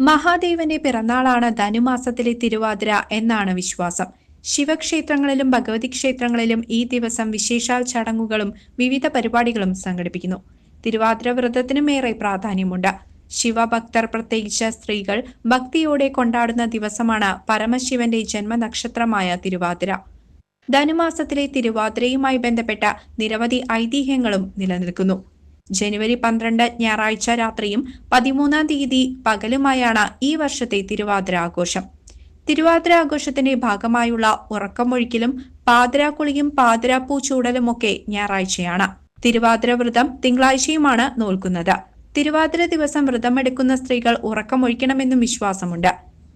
മഹാദേവന്റെ പിറന്നാളാണ് ധനുമാസത്തിലെ തിരുവാതിര എന്നാണ് വിശ്വാസം. ശിവക്ഷേത്രങ്ങളിലും ഭഗവതി ക്ഷേത്രങ്ങളിലും ഈ ദിവസം വിശേഷാൽ ചടങ്ങുകളും വിവിധ പരിപാടികളും സംഘടിപ്പിക്കുന്നു. തിരുവാതിര വ്രതത്തിനും ഏറെ പ്രാധാന്യമുണ്ട്. ശിവഭക്തർ പ്രത്യേകിച്ച് സ്ത്രീകൾ ഭക്തിയോടെ കൊണ്ടാടുന്ന ദിവസമാണ് പരമശിവന്റെ ജന്മനക്ഷത്രമായ തിരുവാതിര. ധനുമാസത്തിലെ തിരുവാതിരയുമായി ബന്ധപ്പെട്ട നിരവധി ഐതിഹ്യങ്ങളും നിലനിൽക്കുന്നു. ജനുവരി പന്ത്രണ്ട് ഞായറാഴ്ച രാത്രിയും പതിമൂന്നാം തീയതി പകലുമായാണ് ഈ വർഷത്തെ തിരുവാതിര ആഘോഷം തിരുവാതിര ആഘോഷത്തിന്റെ ഭാഗമായുള്ള ഉറക്കമൊഴിക്കലും പാതിരാക്കുളിയും പാതിരാപ്പൂ ചൂടലുമൊക്കെ ഞായറാഴ്ചയാണ്. തിരുവാതിര വ്രതം തിങ്കളാഴ്ചയുമാണ് നോൽക്കുന്നത്. തിരുവാതിര ദിവസം വ്രതമെടുക്കുന്ന സ്ത്രീകൾ ഉറക്കമൊഴിക്കണമെന്നും വിശ്വാസമുണ്ട്.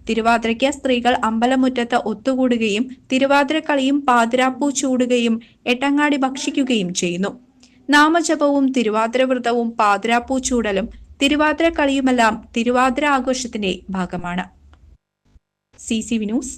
തിരുവാതിരയ്ക്ക് സ്ത്രീകൾ അമ്പലമുറ്റത്ത് ഒത്തുകൂടുകയും തിരുവാതിര കളിയും പാതിരാപ്പൂ ചൂടുകയും എട്ടങ്ങാടി ഭക്ഷിക്കുകയും ചെയ്യുന്നു. നാമജപവും തിരുവാതിര വ്രതവും പാതിരാപ്പൂ ചൂടലും തിരുവാതിര കളിയുമെല്ലാം തിരുവാതിര ആഘോഷത്തിന്റെ ഭാഗമാണ്. C C V news